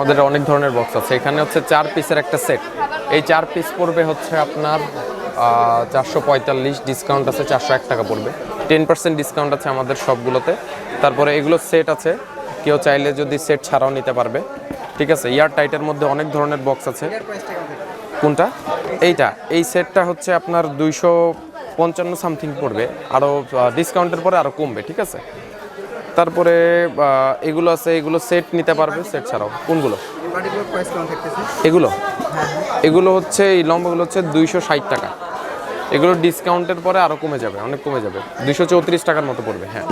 আমাদের অনেক ধরনের বক্স আছে। এখানে হচ্ছে চার পিসের একটা সেট এই চার পিস পড়বে হচ্ছে আপনার চারশো পঁয়তাল্লিশ ডিসকাউন্ট আছে চারশো এক টাকা পড়বে। টেন পার্সেন্ট ডিসকাউন্ট আছে আমাদের সবগুলোতে। তারপরে এগুলো সেট আছে। কেউ চাইলে যদি সেট ছাড়াও নিতে পারবে। ঠিক আছে? ইয়ার টাইটের মধ্যে অনেক ধরনের বক্স আছে। কোনটা? এইটা। এই সেটটা হচ্ছে আপনার দুইশো পঞ্চান্ন সামথিং পড়বে। আরও ডিসকাউন্টের পরে আরও কমবে। ঠিক আছে? তারপরে এগুলো আছে এগুলো সেট নিতে পারবে সেট ছাড়াও। কোনগুলো? পার্টিকুলার প্রাইস এগুলো? এগুলো হচ্ছে এই লম্বাগুলো হচ্ছে দুইশো ষাট টাকা। এগুলো ডিসকাউন্টের পরে আরও কমে যাবে অনেক কমে যাবে। দুইশো চৌত্রিশ টাকার মতো পড়বে হ্যাঁ।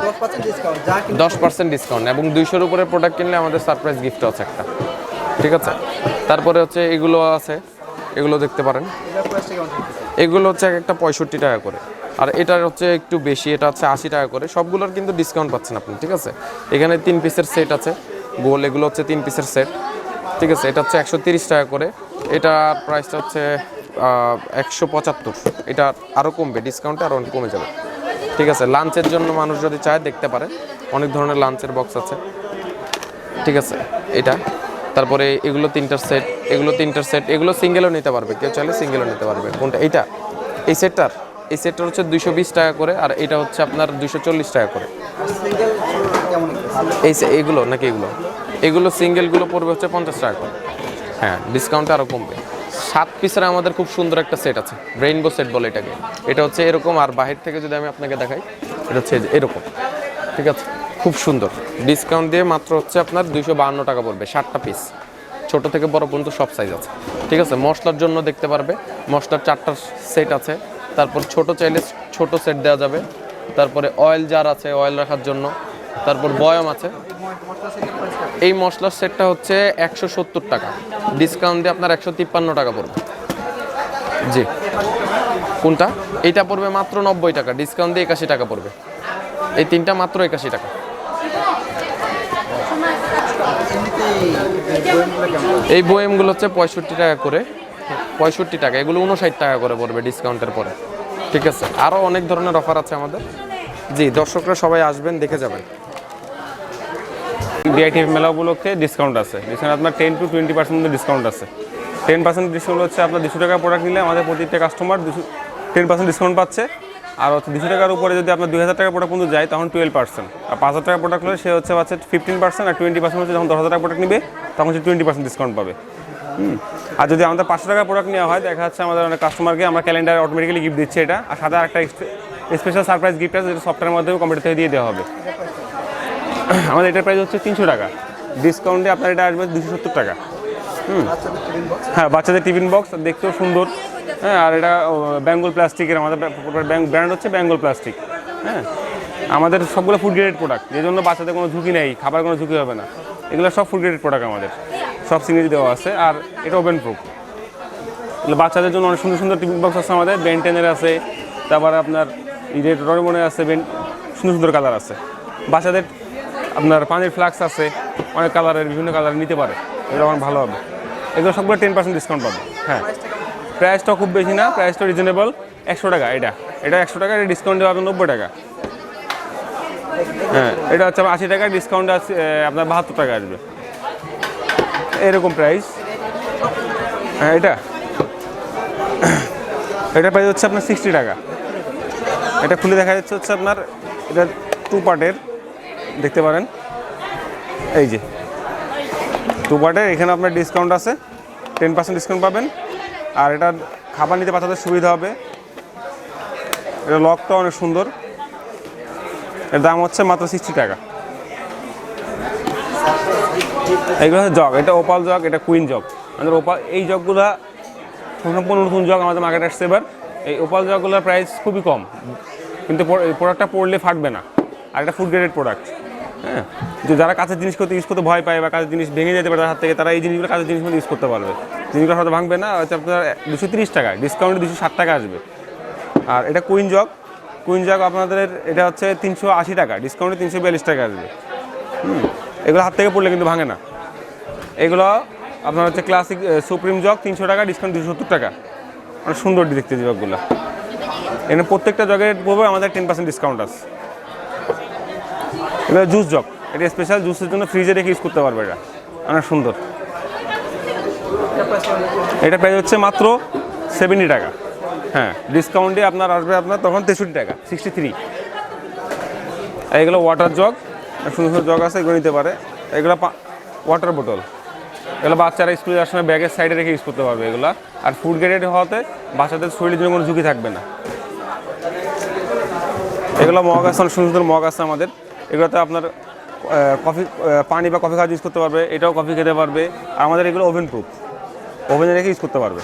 দশ পার্সেন্ট ডিসকাউন্ট এবং দুইশোর উপরে প্রোডাক্ট কিনলে আমাদের সারপ্রাইজ গিফট আছে একটা। ঠিক আছে? তারপরে হচ্ছে এগুলো আছে এগুলো দেখতে পারেন। এগুলো হচ্ছে এক একটা পঁয়ষট্টি টাকা করে। আর এটার হচ্ছে একটু বেশি, এটা হচ্ছে আশি টাকা করে। সবগুলোর কিন্তু ডিসকাউন্ট পাচ্ছেন আপনি, ঠিক আছে? এখানে তিন পিসের সেট আছে। গোল এগুলো হচ্ছে তিন পিসের সেট ঠিক আছে? এটা হচ্ছে একশো টাকা করে। এটার প্রাইসটা হচ্ছে একশো পঁচাত্তর। এটা আরও কমবে ডিসকাউন্টে আরও কমে যাবে। ঠিক আছে? লাঞ্চের জন্য মানুষ যদি চায়, দেখতে পারে। অনেক ধরনের লাঞ্চের বক্স আছে। ঠিক আছে? এটা। তারপরে এগুলো তিনটার সেট এগুলো তিনটার সেট এগুলো সিঙ্গেলও নিতে পারবে, কেউ চাইলে সিঙ্গেলও নিতে পারবে। কোনটা? এইটা। এই সেটটার এই সেটটা হচ্ছে দুইশো বিশ টাকা করে, আর এটা হচ্ছে আপনার দুইশো চল্লিশ টাকা করে। এই এগুলো নাকি এগুলো? এগুলো সিঙ্গেলগুলো পড়বে হচ্ছে পঞ্চাশ টাকা করে। হ্যাঁ ডিসকাউন্টটা আরও কমবে। সাত পিসের আমাদের খুব সুন্দর একটা সেট আছে রেইনবো সেট বলে এটাকে। এটা হচ্ছে এরকম, আর বাহির থেকে যদি আমি আপনাকে দেখাই, এটা হচ্ছে এরকম, ঠিক আছে? খুব সুন্দর। ডিসকাউন্ট দিয়ে মাত্র হচ্ছে আপনার দুইশো বাহান্ন টাকা পড়বে ষাটটা পিস ছোট থেকে বড় পর্যন্ত সব সাইজ আছে, ঠিক আছে? মশলার জন্য দেখতে পারবে, মশলার চারটা সেট আছে। তারপর ছোট চাইলে ছোট সেট দেওয়া যাবে। তারপরে অয়েল জার আছে অয়েল রাখার জন্য। তারপর বয়াম আছে। এই মশলার সেটটা হচ্ছে একশো সত্তর টাকা। ডিসকাউন্ট দিয়ে আপনার একশো তিপ্পান্ন টাকা পড়বে। জি। কোনটা? এইটা পড়বে মাত্র নব্বই টাকা। ডিসকাউন্ট দিয়ে একাশি টাকা পড়বে। এই তিনটা মাত্র একাশি টাকা। এই বয়েমগুলো হচ্ছে পঁয়ষট্টি টাকা করে। পঁয়ষট্টি টাকা, এগুলো উনষাট টাকা করে পড়বে ডিসকাউন্টের পরে। ঠিক আছে? আরও অনেক ধরনের অফার আছে আমাদের। জি, দর্শকরা সবাই আসবেন, দেখে যাবেন। ডিআইটিএফ মেলা উপলক্ষে ডিসকাউন্ট আছে। ডিসকাউন্ট আপনার ten to twenty percent discount আছে। টেন পার্সেন্ট ডিসকাউন্ট হচ্ছে আপনার দুশো টাকা প্রোডাক্ট নিলে আমাদের প্রতিটা কাস্টমার দুশো টেন পার্সেন্ট ডিসকাউন্ট পাচ্ছে। আর হচ্ছে দুশো টাকার উপরে যদি আপনার দুই হাজার টাকা প্রোডাক্ট পর্যন্ত যায়, তখন টুয়েলভ পার্সেন্ট আর পাঁচ হাজার টাকা প্রোডাক্ট হলে সে হচ্ছে পাচ্ছে ফিফটিন পার্সেন্ট আর টোয়েন্টি পার্সেন্ট হচ্ছে যখন দশ হাজার টাকা প্রোডাক্ট নিবে, তখন সে টোয়েন্টি পার্সেন্ট ডিসকাউন্ট পাবে। হুম। আর যদি আমাদের পাঁচশো টাকা প্রোডাক্ট নেওয়া হয়, দেখা যাচ্ছে আমাদের অনেক কাস্টমারকে আমরা ক্যালেন্ডার অটোমেটিক্যালি গিফট দিচ্ছি এটা। আর সাথে একটা স্পেশাল সারপ্রাইজ গিফট আছে, যেটা সফটওয়্যারের মাধ্যমে কম্পিউটার থেকে দিয়ে দেওয়া হবে। আমাদের এটার প্রাইস হচ্ছে তিনশো টাকা। ডিসকাউন্টে আপনার এটা আসবে দুশো সত্তর টাকা। বক্স হ্যাঁ বাচ্চাদের টিফিন বক্স দেখতেও সুন্দর। হ্যাঁ আর এটা বেঙ্গল প্লাস্টিকের আমাদের ব্র্যান্ড হচ্ছে বেঙ্গল প্লাস্টিক হ্যাঁ আমাদের সবগুলো ফুড গ্রেডেড প্রোডাক্ট যে জন্য বাচ্চাদের কোনো ঝুঁকি নেই, খাবার কোনো ঝুঁকি হবে না। এগুলো সব ফুড গ্রেডেড প্রোডাক্ট আমাদের। সব সিনারি দেওয়া আছে আর এটা ওভেন প্রুফ বাচ্চাদের জন্য অনেক সুন্দর সুন্দর টিফিন বক্স আছে আমাদের বেন্টেনের আছে, তারপরে আপনার ইডেট রয়মনের আছে বেন সুন্দর সুন্দর কালার আছে। বাচ্চাদের আপনার পানির ফ্লাক্স আছে, অনেক কালারের বিভিন্ন কালার নিতে পারে। এগুলো আমার ভালো হবে। এগুলো সবগুলো টেন পার্সেন্ট ডিসকাউন্ট পাবে। হ্যাঁ। প্রাইসটা খুব বেশি না প্রাইসটা রিজনেবল একশো টাকা এটা। এটা একশো টাকা, এটা ডিসকাউন্ট দেওয়া হবে নব্বই টাকা। হ্যাঁ এটা হচ্ছে আশি টাকা ডিসকাউন্ট আছে আপনার বাহাত্তর টাকা আসবে। এরকম প্রাইস হ্যাঁ এটা। এটা প্রাইস হচ্ছে আপনার সিক্সটি টাকা। এটা খুলে দেখা যাচ্ছে হচ্ছে আপনার, এটা টু পার্টের দেখতে পারেন। এই যে টু পার্টের এখানে আপনার ডিসকাউন্ট আছে। টেন পার্সেন্ট ডিসকাউন্ট পাবেন। আর এটা খাবার নিতে বাচ্চাদের সুবিধা হবে। এটা লকটা অনেক সুন্দর। এর দাম হচ্ছে মাত্র সিক্সটি টাকা। এইগুলো হচ্ছে জগ, এটা ওপাল জগ, এটা কুইন জগ। আমাদের ওপাল, এই জগগুলা সম্পূর্ণ নতুন জগ আমাদের মার্কেটে আসছে এবার। এই ওপাল জগগুলোর প্রাইস খুবই কম। কিন্তু প্রোডাক্টটা পড়লে ফাটবে না। আর এটা ফুড গ্রেডেড প্রোডাক্ট হ্যাঁ? যে যারা কাঁচের জিনিস করতে ইউজ করতে ভয় পায় বা কাঁচের জিনিস ভেঙে যেতে পারে হাত থেকে, তারা এই জিনিসগুলো কাঁচের জিনিসগুলো ইউজ করতে পারবে। জিনিসগুলো হয়তো ভাঙবে না হচ্ছে আপনার দুশো তিরিশ টাকা ডিসকাউন্টে দুশো ষাট টাকা আসবে। আর এটা কুইন জগ। কুইন জগ আপনাদের এটা হচ্ছে তিনশো আশি টাকা ডিসকাউন্টে তিনশো বিয়াল্লিশ টাকা আসবে। হুম? এগুলো হাত থেকে পড়লে কিন্তু ভাঙে না। এগুলো আপনার হচ্ছে ক্লাসিক সুপ্রিম জগ তিনশো টাকা ডিসকাউন্ট দুশো সত্তর টাকা। অনেক সুন্দর দেখতে জগগুলো এখানে প্রত্যেকটা জগের পড়বে আমাদের টেন পার্সেন্ট ডিসকাউন্ট আছে। এবার জুস জগ এটা স্পেশাল জুসের জন্য ফ্রিজে রেখে ইউজ করতে পারবে এটা অনেক সুন্দর। এটা প্রাইস হচ্ছে মাত্র সেভেন্টি টাকা। হ্যাঁ ডিসকাউন্টে আপনার আসবে আপনার তখন তেষট্টি টাকা সিক্সটি থ্রি এগুলো ওয়াটার জগ সুন্দর সুন্দর জগ আছে, এগুলো নিতে পারে। এগুলো ওয়াটার বোতল এগুলো বাচ্চারা স্কুলে যাওয়ার সময় ব্যাগের সাইডে রেখে ইউজ করতে পারবে এগুলো। আর ফুড গ্রেডেড হওয়াতে বাচ্চাদের শরীরের জন্য কোনো ঝুঁকি থাকবে না। এগুলো মগ আছে, অনেক সুন্দর সুন্দর মগ আছে আমাদের। এগুলোতে আপনার কফি পানি বা কফি খাওয়া ইউজ করতে পারবে, এটাও কফি খেতে পারবে। আমাদের এগুলো ওভেন প্রুফ ওভেনে রেখে ইউজ করতে পারবে।